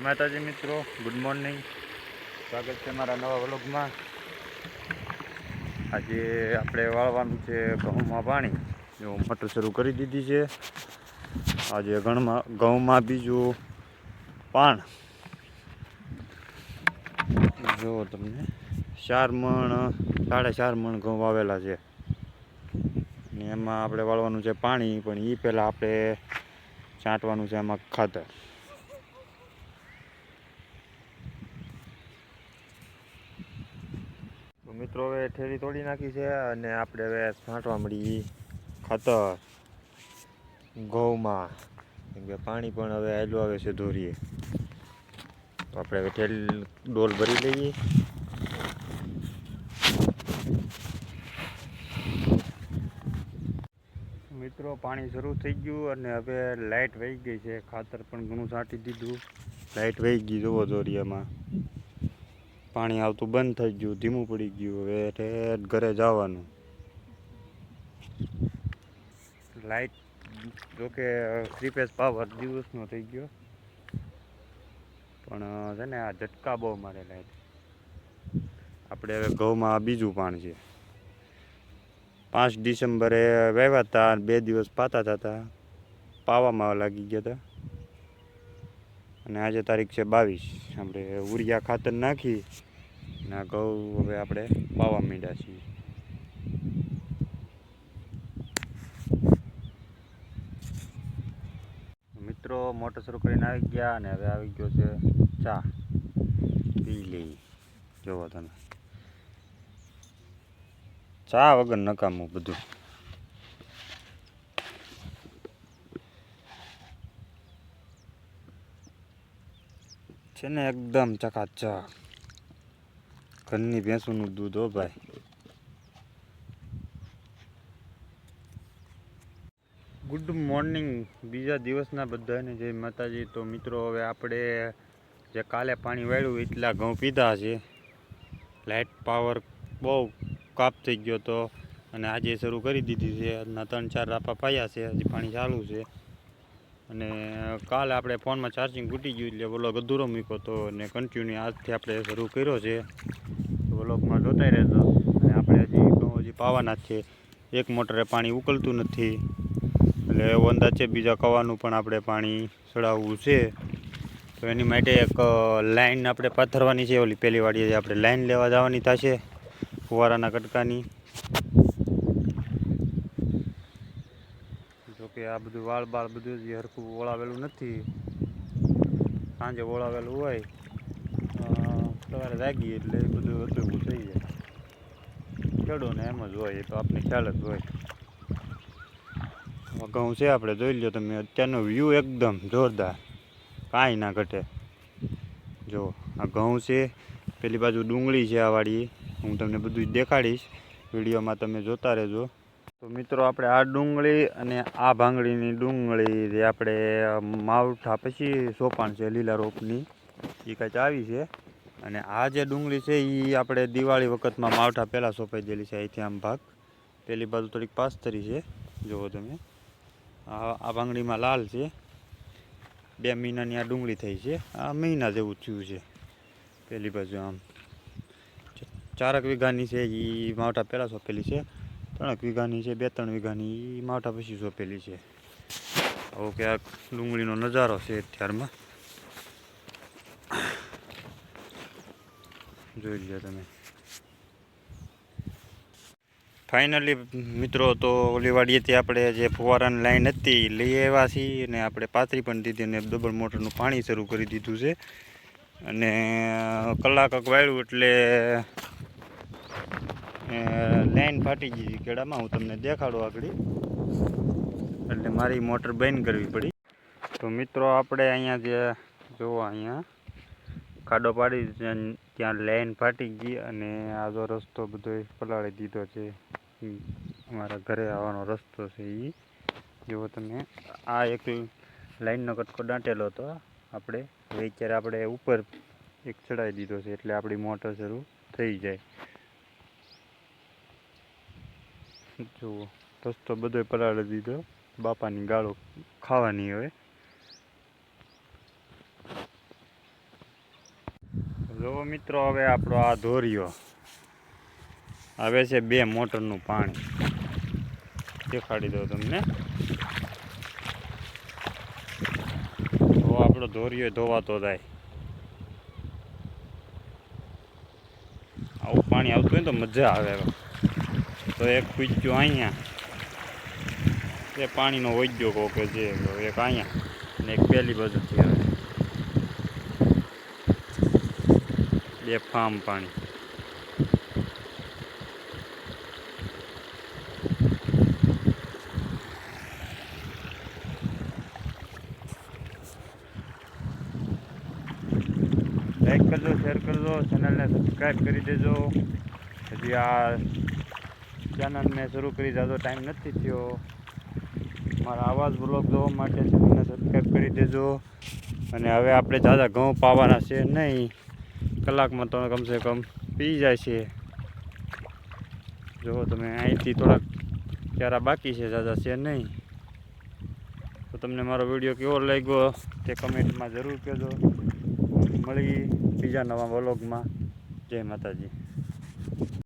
જય માતાજી મિત્રો ગુડ મોર્નિંગ સ્વાગત છે મારા નવા વ્લોગમાં. આજે આપણે વાળવાનું છે ઘઉંમાં પાણી. જો મોટર શરૂ કરી દીધી છે. આજે ઘણમાં ઘઉંમાં બીજું પાણ જો તમને ચાર મણ, સાડા ચાર મણ ઘઉં વાવેલા છે. એમાં આપણે વાળવાનું છે પાણી, પણ એ પહેલાં આપણે છાંટવાનું છે એમાં ખાતર. મિત્રો, હવે ઠેરી તોડી નાખી છે અને આપણે હવે છાંટવા મળી ખાતર ઘઉંમાં. કેમ કે પાણી પણ હવે આવેલું આવે છે ધોરીએ. તો આપણે હવે ઠેલ ડોલ ભરી લઈએ. મિત્રો, પાણી શરૂ થઈ ગયું અને હવે લાઇટ વહી ગઈ છે. ખાતર પણ ઘણું છાંટી દીધું. લાઇટ વહી ગઈ જુઓ દોરિયામાં પાણી આવતું બંધ થઈ ગયું, ધીમું પડી ગયું. હવે ઠેઠ ઘરે જવાનું. લાઇટ જોકે થ્રી ફેઝ પાવર દિવસનો થઈ ગયો. પણ છે ને, આ ઝટકા બહુ મારે લાઇટ આપણે હવે ઘઉંમાં બીજું પાણ છે. પાંચ ડિસેમ્બરે વહેવા હતા બે દિવસ પાતા થતા. પાવામાં લાગી ગયા હતા અને આજે તારીખ છે બાવીસ. આપણે ઉરિયા ખાતર નાખી અને ઘઉં હવે આપણે પાવા માંડ્યા છીએ. મિત્રો, મોટર શરૂ કરીને આવી ગયા અને હવે આવી ગયો છે ચા. પી લઈ જોવો તમે. ચા વગર નકામું બધું. છે ને એકદમ ચકાચક. ઘરની ભેંસોનું દૂધ હો ભાઈ. ગુડ મોર્નિંગ બીજા દિવસના બધાને જય માતાજી. તો મિત્રો, હવે આપણે જે કાલે પાણી વાળ્યું, એટલા ઘઉં પીધા છે. લાઇટ પાવર બહુ કાપ થઈ ગયો તો. અને આજે શરૂ કરી દીધી છે. આજના ત્રણ ચાર રાપા પાયા છે. હજી પાણી ચાલુ છે. અને કાલે આપણે ફોનમાં ચાર્જિંગ ઘૂટી ગયું એટલે વ્લોગ અધૂરો મૂક્યો હતો અને કન્ટિન્યુ આજથી આપણે શરૂ કર્યો છે. વ્લોગમાં જોતાઈ રહેતો અને આપણે હજી હજી પાવાના જ છે. એક મોટરે પાણી ઉકળતું નથી. એટલે એવો અંદાજ છે બીજા કવાનું પણ આપણે પાણી ચડાવવું છે. તો એની માટે એક લાઈન આપણે પાથરવાની છે. ઓલી પહેલી વાડીએ આપણે લાઈન લેવા જવાની થશે. ફુવારાના કટકાની. જોકે આ બધું વાળ બાળ બધું જ હરખું ઓળાવેલું નથી. સાંજે ઓળાવેલું હોય સવારે જાગીએ એટલે બધું અધૂરું થઈ જાય. ખેડૂને એમ જ હોય, એ તો આપણે ખ્યાલ જ હોય. ઘઉં છે આપણે જોઈ લો તમે, અત્યારનો વ્યૂ એકદમ જોરદાર. કાંઈ ના ઘટે. જો આ ઘઉં છે, પેલી બાજુ ડુંગળી છે આ વાળી હું તમને બધું દેખાડીશ. વિડીયોમાં તમે જોતા રહેજો. તો મિત્રો આપણે આ ડુંગળી અને આ ભાંગડીની ડુંગળી જે આપણે માવઠા પછી સોપાણ છે લીલા રોપની એ કાંઈક આવી છે. અને આ જે ડુંગળી છે એ આપણે દિવાળી વખતમાં માવઠા પહેલાં સોંપાઈ દેલી છે અહીંથી આમ ભાગ. પેલી બાજુ થોડીક પાસ્તરી છે, જુઓ તમે. આ ભાંગડીમાં લાલ છે. બે મહિનાની આ ડુંગળી થઈ છે. આ મહિના જેવું થયું છે. પેલી બાજુ આમ. ચારક વીઘાની છે એ માવઠા પહેલાં સોંપેલી છે. ત્રણેક વીઘાની છે, બે ત્રણ વીઘાની એ પછી સોંપેલી છે. આવો કે આ ડુંગળીનો નજારો છે અત્યારમાં. જોઈ લો તમે. ફાઇનલી મિત્રો, તો ઓલી વાડીએથી આપણે જે ફુવારાની લાઈન હતી, લઈ આવ્યા છીએ અને આપણે પાથરી પણ દીધી અને ડબલ મોટરનું પાણી શરૂ કરી દીધું છે. અને કલાક વાળ્યું એટલે લાઈન ફાટી ગઈ કેળામાં. હું તમને દેખાડું આગળ. એટલે મારી મોટર બંધ કરવી પડી. તો મિત્રો, આપણે અહીંયા જે જોવો અહીંયા, ખાડો પાડી ત્યાં લાઈન ફાટી ગઈ અને આજો રસ્તો બધો પલાળી દીધો છે. અમારા ઘરે આવવાનો રસ્તો છે એ જુઓ તમે, આ એક લાઈનનો કટકો દાંટેલો હતો. આપણે અત્યારે આપણે ઉપર એક ચડાવી દીધો છે, એટલે આપણી મોટર શરૂ થઈ જાય. જુઓ, રસ્તો બધો પલાળી દીધો. બાપાની ગાળો ખાવાની હવે. જો મિત્રો, હવે આપણો આ ધોરિયો. આવે છે બે મોટરનું પાણી. દેખાડી દઉં તમને. તો આપણો ધોરિયો ધોવાતો થાય આવું પાણી આવતું હોય તો મજા આવે. તો એક કૂચ્યું અહીંયા. એ પાણીનો વૈદ્યો કહો જે એક અહીંયા ને એક પહેલી બાજુથી આવે. બે ફાર્મ પાણી. લાઈક કરજો શેર કરજો ચેનલને સબસ્ક્રાઈબ કરી દેજો. હજી આ ચેનલને શરૂ કરી જાજો ટાઈમ નથી થયો. મારા આવાજ બ્લોગ જોવા માટે ચેનલને સબસ્ક્રાઈબ કરી દેજો. અને હવે આપણે જાદા ઘઉં પાવાના છે નહીં. કલાકમાં તો કમસે કમ પી જાય છે. જો તમે અહીંથી થોડાક ક્યારા બાકી છે જાદા છે નહીં. તો તમને મારો વીડિયો કેવો લાગ્યો તે કમેન્ટમાં જરૂર કહેજો. મળી બીજા નવા વ્લોગમાં જય માતાજી.